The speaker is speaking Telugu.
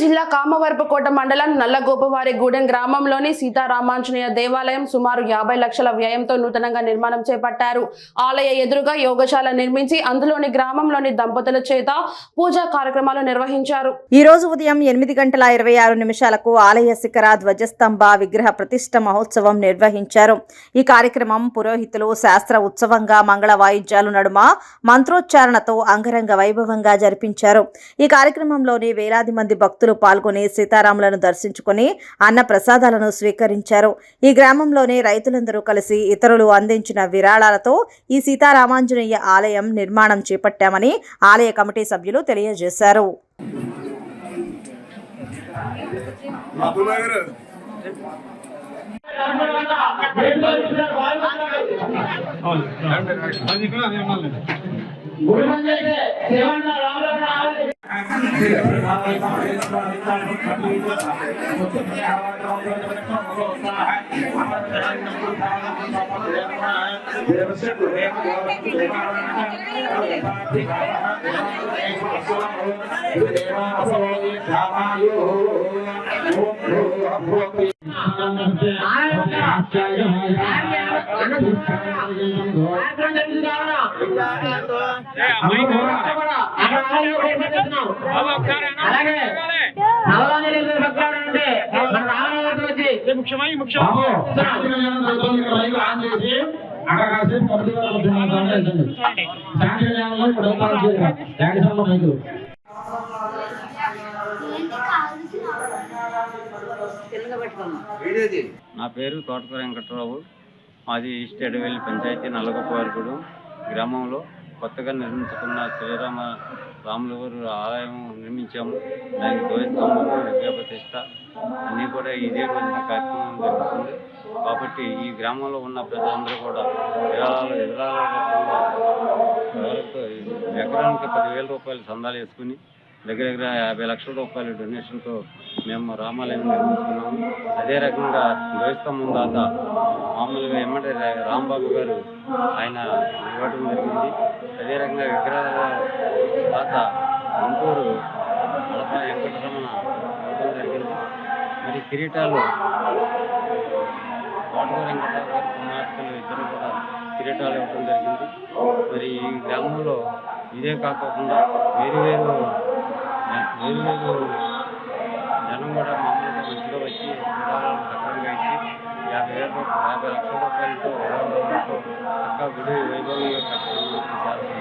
జిల్లా కామవరపుకోట మండలం నల్లగోపవారిగూడెం గ్రామంలోని సీతారామాంజనేయ దేవాలయం సుమారు యాభై లక్షల వ్యయంతో నూతనంగా నిర్మాణం చేపట్టారు. ఆలయ ఎదురుగా యోగశాల నిర్మించి అందులోని గ్రామంలోని దంపతుల చేత పూజా కార్యక్రమాలు నిర్వహించారు. ఈ రోజు ఉదయం ఎనిమిది గంటల ఇరవై ఆరు నిమిషాలకు ఆలయ శిఖర ధ్వజస్తంభ విగ్రహ ప్రతిష్ఠ మహోత్సవం నిర్వహించారు. ఈ కార్యక్రమం పురోహితులు శాస్త్ర ఉత్సవంగా మంగళ వాయిద్యాలు నడుమ మంత్రోచ్చారణతో అంగరంగ వైభవంగా జరిపించారు. ఈ కార్యక్రమంలోని వేలాది మంది భక్తులు పాల్గొని సీతారాములను దర్శించుకుని అన్న ప్రసాదాలను స్వీకరించారు. ఈ గ్రామంలోని రైతులందరూ కలిసి ఇతరులు అందించిన విరాళాలతో ఈ సీతారామాంజనేయ ఆలయం నిర్మాణం చేపట్టామని ఆలయ కమిటీ సభ్యులు తెలియజేశారు. I am not I am not I అలాగే నవరాత్రి భక్తులు ఉంటే మన రామరాజు వచ్చి ముఖ్యమై ముఖ్యం అక్కడ కాసేపు కమిటీ ఇప్పుడు మైకు. నా పేరు తోటకూర వెంకట్రావు మాది ఈస్ట్ ఎడవెల్లి పంచాయతీ నల్లగొప్పవారిగూడు గ్రామంలో కొత్తగా నిర్మించుకున్న శ్రీరామ రాములవారు ఆలయం నిర్మించాము. దానికి ధ్వజస్తంభము విద్యా ప్రతిష్ట అన్నీ కూడా ఇదే రోజున కార్యక్రమం జరుగుతుంది. కాబట్టి ఈ గ్రామంలో ఉన్న ప్రజలందరూ కూడా విరాళాలు విరాళాల రూపంలో ఎకరానికి పదివేల రూపాయలు సందాలు వేసుకుని దగ్గర దగ్గర యాభై లక్షల రూపాయల డొనేషన్తో మేము రామాలయం నిర్మించుకున్నాము అదే రకంగా ధ్వజస్తంభం దాత మామూలుగా ఎమ్మటి రాంబాబు గారు ఆయన ఇవ్వడం జరిగింది. అదే రకంగా విగ్రహాల దాత గుంటూరు అడప వెంకటరమణ ఇవ్వడం జరిగింది. మరి కిరీటాలు తోటకూర వెంకటరావు గారి కుమార్తెలు ఇద్దరు కూడా కిరీటాలు ఇవ్వడం జరిగింది. మరి ఈ గ్రామంలో ఇదే కాకుండా వేరు వేరు ఏం లేదు జనం కూడా మామూలుగా మంచిగా వచ్చి విరాళాలు సక్రమంగా ఇచ్చి యాభై వేల యాభై లక్షల రూపాయలతో విరాళాలతో చక్కగా గుడి వైభవంగా కట్టడం